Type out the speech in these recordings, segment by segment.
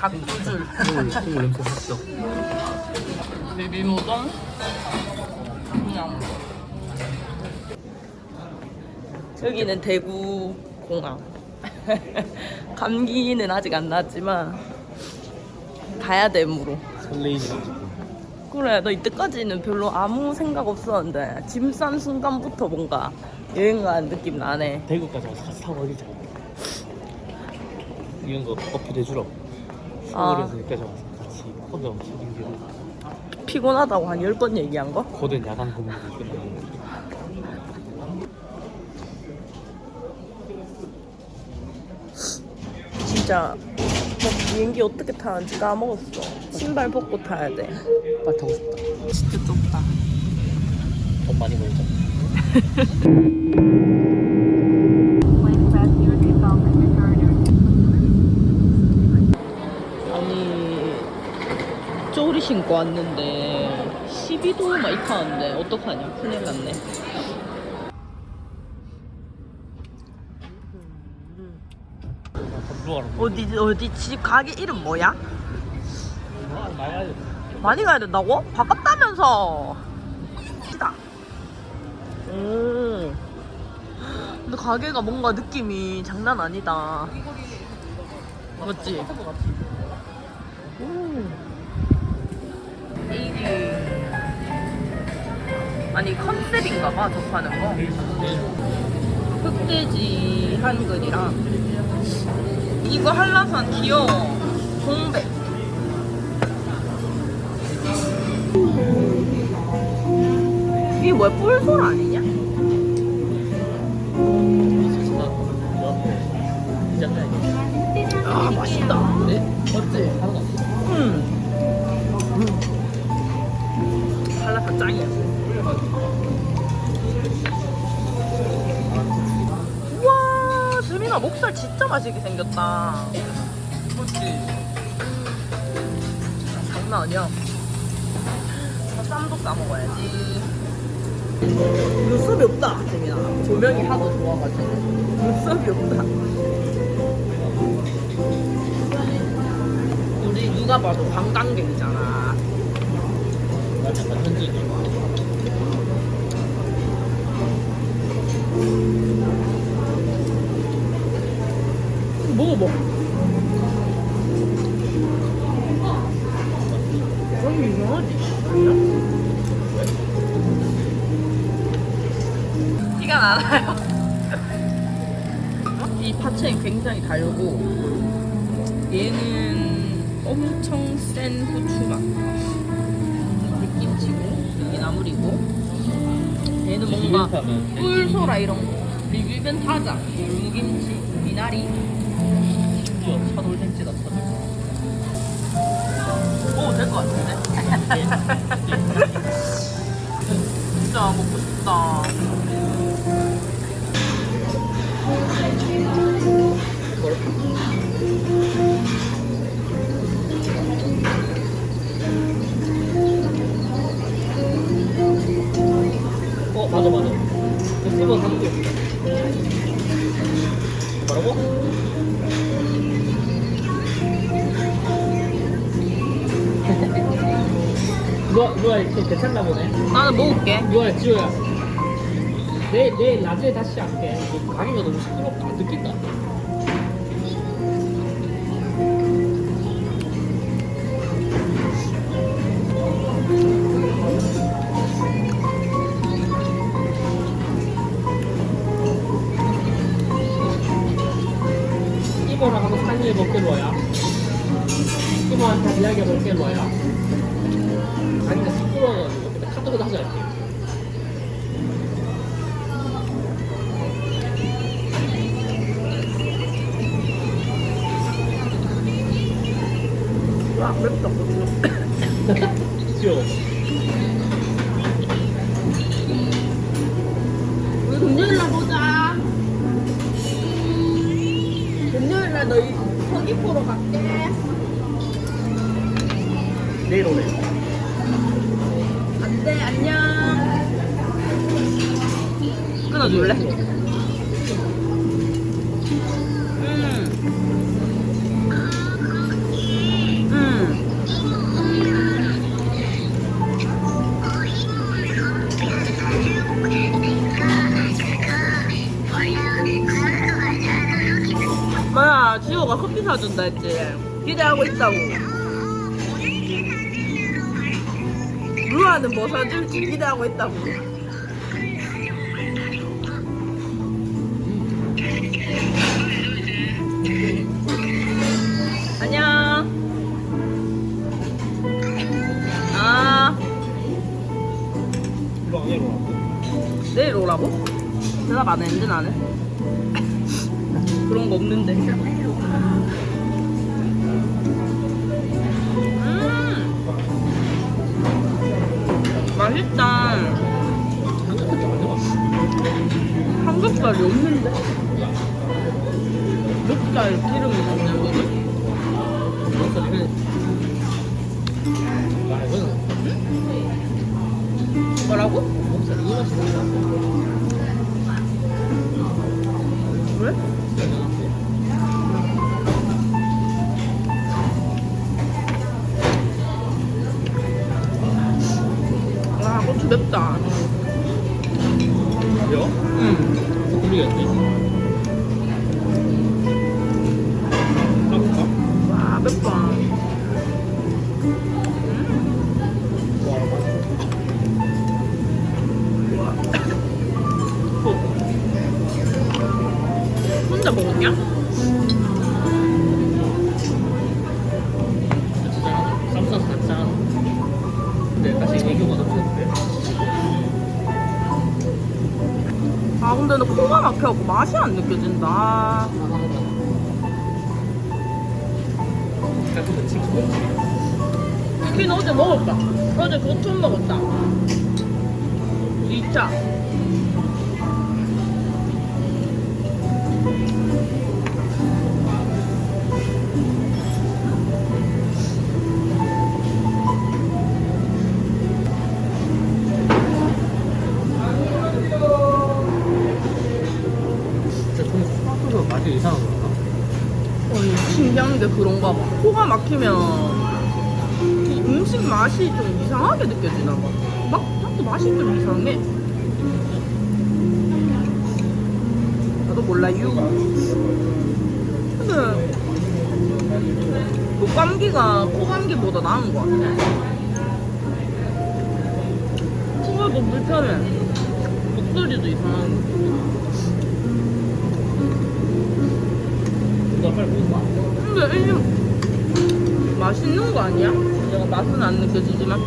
콩물 콩물 냄새 샀어. 비비모동 그냥 여기는 대구 공항 감기는 아직 안 났지만 가야 되므로 설레이지. 그래 너 이때까지는 별로 아무 생각 없었는데 짐 싼 순간부터 뭔가 여행 가는 느낌 나네 대구까지 와서 사버리자. 이런 거 커피 대주러. 아. 서울에서 여기까지 와서 같이 코드 엄청 힘들고 피곤하다고 한 10번 얘기한 거? 고된 야간 근무를 끝나고. 진짜 뭐 비행기 어떻게 타는지 까먹었어 신발 벗고 타야 돼 빨리 타고 싶다. 진짜 좁다 돈 많이 벌자. 아니 쪼리 신고 왔는데 12도 막 이카는데 어떡하냐 큰일 났네 어디 어디 집 가게 이름 뭐야? 많이 가야 된다고? 바꿨다면서 시다 오 근데 가게가 뭔가 느낌이 장난 아니다 맞지? 오 이게 아니 컨셉인가 봐 접하는 거 흑돼지 한글이랑 이거 한라산 귀여워 동백 이게 뭐야 뿔솔 아니냐? 아 맛있다 네? 어째? 하 짱이야. 우와 수민아 목살 진짜 맛있게 생겼다. 그렇지 장난 아니야. 아, 쌈도 싸 먹어야지. 눈썹이 없다 재민아. 조명이 하도 좋아가지고. 눈썹이 없다. 우리 누가 봐도 관광객이잖아 나 약간 현지인. 먹어봐 좀 이상하지? 티가 나나요? 이 파채는 굉장히 달고 얘는 엄청 센 후추 맛 나물이고 얘는 뭔가 꿀소라 이런 거 비빔면 타자 열무김치 미나리 심지어 차돌김치다 차돌. 오, 될 것 같은데? 진짜 먹고 싶다. 어 맞아 맞아. 씹어 사는 게. 뭐라고? 누가 누가 이렇게 괜찮나 보네. 나는 먹을게. 누가 지호야. 내일 내일 낮에 다시 할게. 이거 가게가 너무 시끄럽다 안 듣긴다. 이모랑 한번 상의해 볼게로 와야. 이모한테 이야기해 볼게로 와야. 자기가 시끄러워가지고 근데 카톡으로 하자 할게. 와, 맵다. 내일 오래. 안 돼, 안녕. 끊어줄래? 기대하고 있다고. 루아는 뭐 사줄지 기대하고 있다고. 안녕. 아. 내일 오라고? 대답 안 했는데 나는. 그런 거 없는데. 맛있다. 삼겹살이 없는데? 목살 기름이 없네, 여기. 뭐라고? 왜? 고추 맵다. 그래요? 응. 볶음이겠지? 까볼까? 와, 맵다. 근데 나 코가 막혀갖고 맛이 안 느껴진다. 치킨 어제 먹었다. 어제 처음 먹었다. 2차. 맛이 이상한 건가? 아니, 신기한 게 그런가 봐. 코가 막히면 이 음식 맛이 좀 이상하게 느껴지나 봐. 막, 자꾸 맛이 좀 이상해. 나도 몰라요. 근데, 목감기가 코감기보다 나은 것 같아. 코가 더 불편해. 목소리도 이상하고. 근데 이게 맛있는 거 아니야? 내가 맛은 안 느껴지지만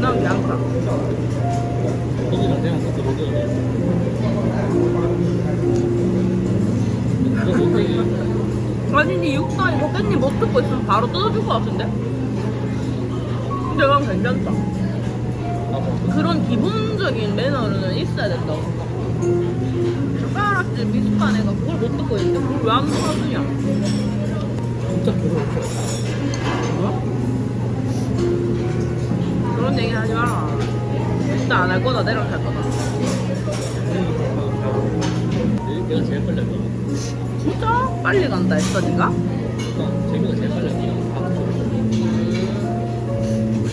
난 양파 그때 먹었는데 이거 못되게 아니 니 육사 이거 깻잎 못 듣고 있으면 바로 뜯어줄 것 같은데? 근데 난 괜찮다. 그런 기본적인 매너는 있어야 된다고. 생각해 젓가락질 미숙한 애가 그걸 못 듣고 있는데 그걸 왜안 도와주냐? 진짜 별로 없어 그런 얘기 하지 마라. 진짜 안할 거다, 내려갈 거다. 내가 제일 빨리 왔네 진짜? 빨리 간다 했어, 니가? 재미가 제일 빨리 박수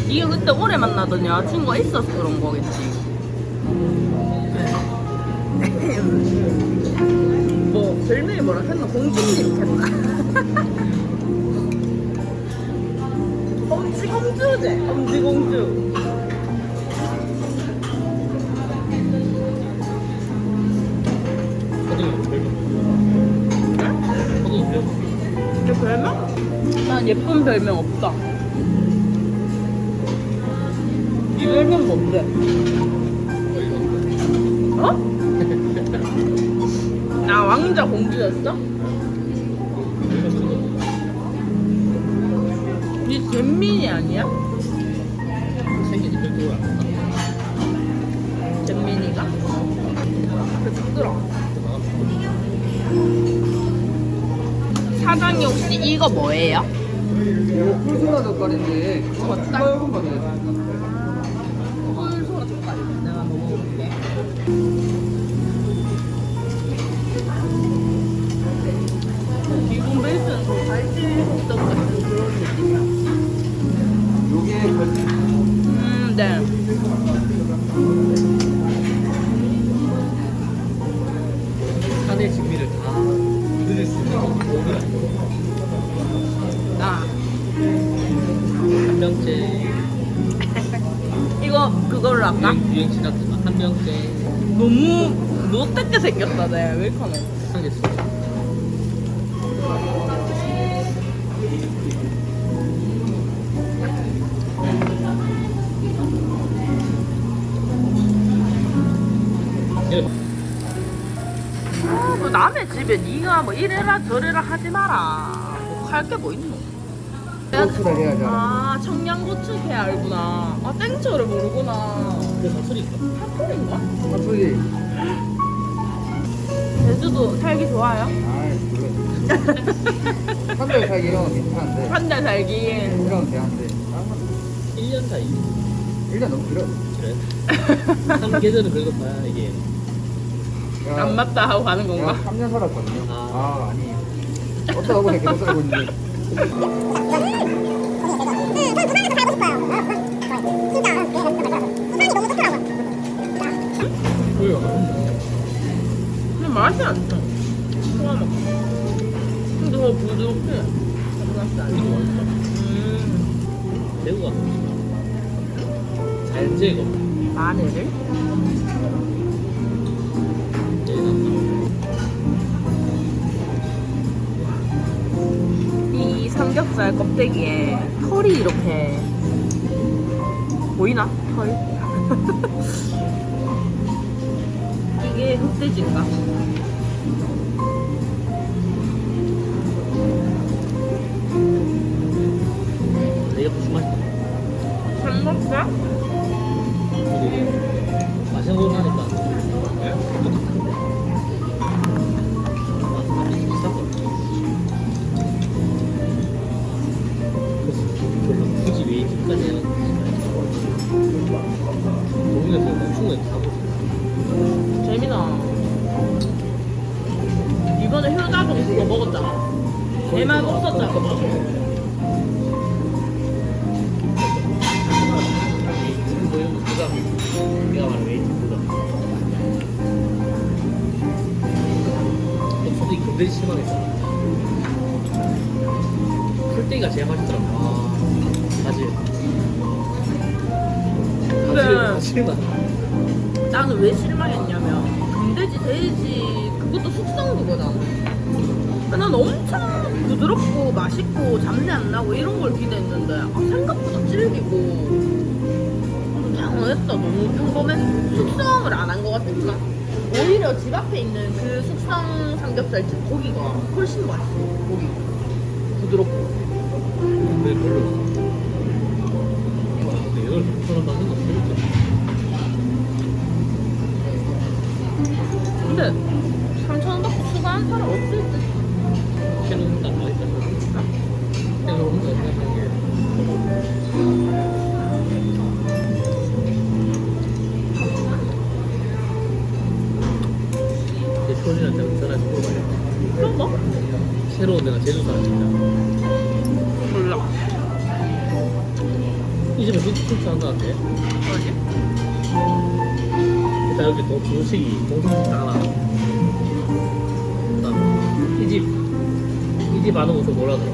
이게 그때 오래 만나던 여자친구가 있어서 그런 거겠지. 뭐, 별명이 뭐라 했나? 공주님 했나? 엄지공주제, 엄지공주. 서둥이 별명? 난 예쁜 별명 없다. 이 별명 뭔데? 뭐 어? 나 왕자 공주였어? 잼민이 아니야? 생긴 별도로 안 한다 잼민이가? 그 부끄러워. 사장이 혹시 이거 뭐예요? 꿀소라 젓갈인데 어, 딱. 있는데 산의 진미를 다 들을 수 있는 거는 나. 한병째. 이거 그걸로 할까? 유행치 같은 거한 병째. 너무 못되게 생겼다 내왜 이렇게 이상했어 남의 집에 네가 뭐 이래라 저래라 하지 마라 뭐 할 게 뭐 있노 고추를 해야지. 아 청양고추 게 알구나 아 땡초를 모르구나 그 사투리인가? 사투리인가? 사투리. 제주도 살기 좋아요? 아이, 그래. 한달 살기 이런 건 괜찮은데. 한 달 살기 이런 건 대한데. 1년 사이. 1년 너무 길어. 그래. 한 계절은 긁어봐야 이게. 안 맞다 하고 가는 건가? 3년 살았거든요. 아. 아, 아니. 어쩌다 보니 계속 살고 있는데. 왜요? 근데 맛이 안 나. 소화 먹 근데 더 부드럽게. 장난치 아니고. 음. 매우가 잘 제거. 마늘을? 이 삼겹살 껍데기에 털이 이렇게 보이나? 털? 이게 흑돼지인가? 삼겹살? 이게 맛있는 걸 하니까 똑같은 다 보세요. 재민아 이번에 그거 먹었잖아 없었잖아 보이는 내가 말한 솔직히 풀떼기가 제일 맛있더라고 바질 맛 나는 왜 실망했냐면 금돼지 돼지 그것도 숙성 그거잖아. 난 엄청 부드럽고 맛있고 잡내 안 나고 이런 걸 기대했는데 아, 생각보다 질기고. 그냥 했다. 너무 평범했어 숙성을 안 한 것 같았나 오히려 집 앞에 있는 그 숙성 삼겹살집 고기가 훨씬 맛있어 고기. 부드럽고. 근데 별로. 와 근데 이걸 6천원 받는 거 진짜 근데 3,000원 받고 추가한 사람 없을 듯. 캐논 혼자 안 맛있다 캐논 혼자 생각하는 게 대표님한테 전화 좀 물어봐야 그런 거? 새로운 내가 제주 사람이다. 몰라. 이 집에 숙소 한다는데 여기 또 주식이 동생집 나가나? 그다음 이집 이 집 안 오고 저 뭐라더라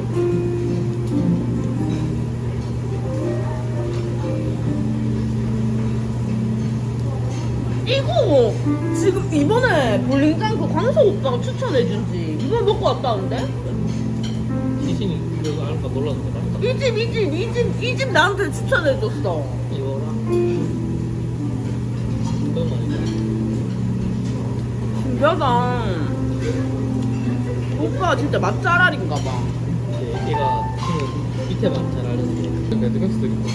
이거 지금 이번에 볼링장 그 광석 오빠가 추천해준지 이번 먹고 왔다는데? 시신이 그거 알까 놀랐는데 맛있다 이집 이 집 이 집 이 집 나한테 추천해줬어 신기하다. 오빠가 진짜 맛잘알인가 봐. 얘가 지금 밑에만 잘 알는데 레드백스도 있고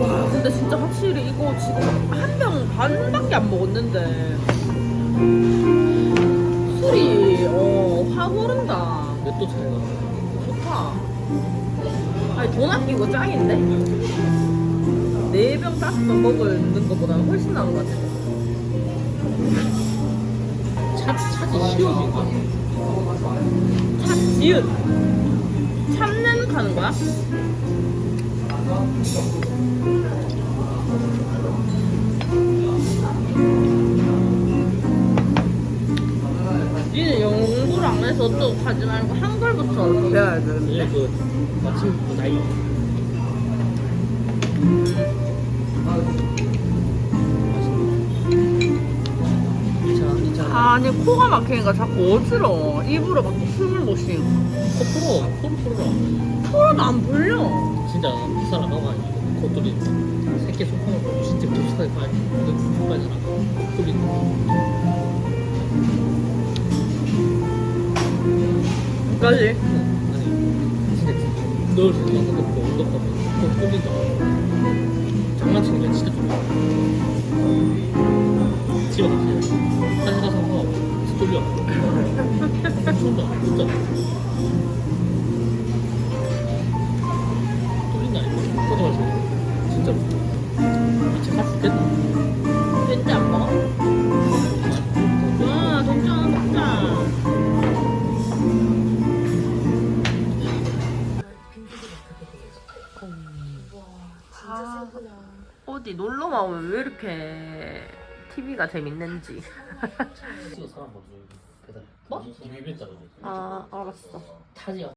와 근데 진짜 확실히 이거 지금 한 병 반밖에 안 먹었는데. 술이 어, 확 오른다. 몇도 차이가. 좋다. 아니 돈 아끼고 짱인데? 네 병 다섯 병 먹는 것보다는 훨씬 나은 것 같아. 시오진가? 차 지읒. 참는 가는 거야? 니는 영어를 안 해서 또 가지 말고 한글부터 배워야 되는데. 이게 그 마침 그 나이 괜 아 아니 코가 막히니까 자꾸 어지러워. 입으로 막 숨을 못 쉬고 코 풀어 코를 풀어라 풀어도 안 풀려. 진짜 그 사람 봐봐 콧돌이. 새끼 손가락으로 진짜 봐야 돼 근데 두까지나 콧돌이. 까지 아니 진짜 넣을 수 있는 것도 없고 콧 뚫린다 장난치는 게 진짜 좋아 집에 가세요. 한 시간 상관없어 뚫려 뚫린다 이거. 꽂아가지고. 진짜로 이제 갈수 있겠다 된지 안 먹어? 아 된지 안 먹자 아, 어디 놀러만 오면 왜 이렇게 TV가 재밌는지. 사람 먼저 배달. 뭐? 우리? 이벤트 하거든 아 알았어. 타지야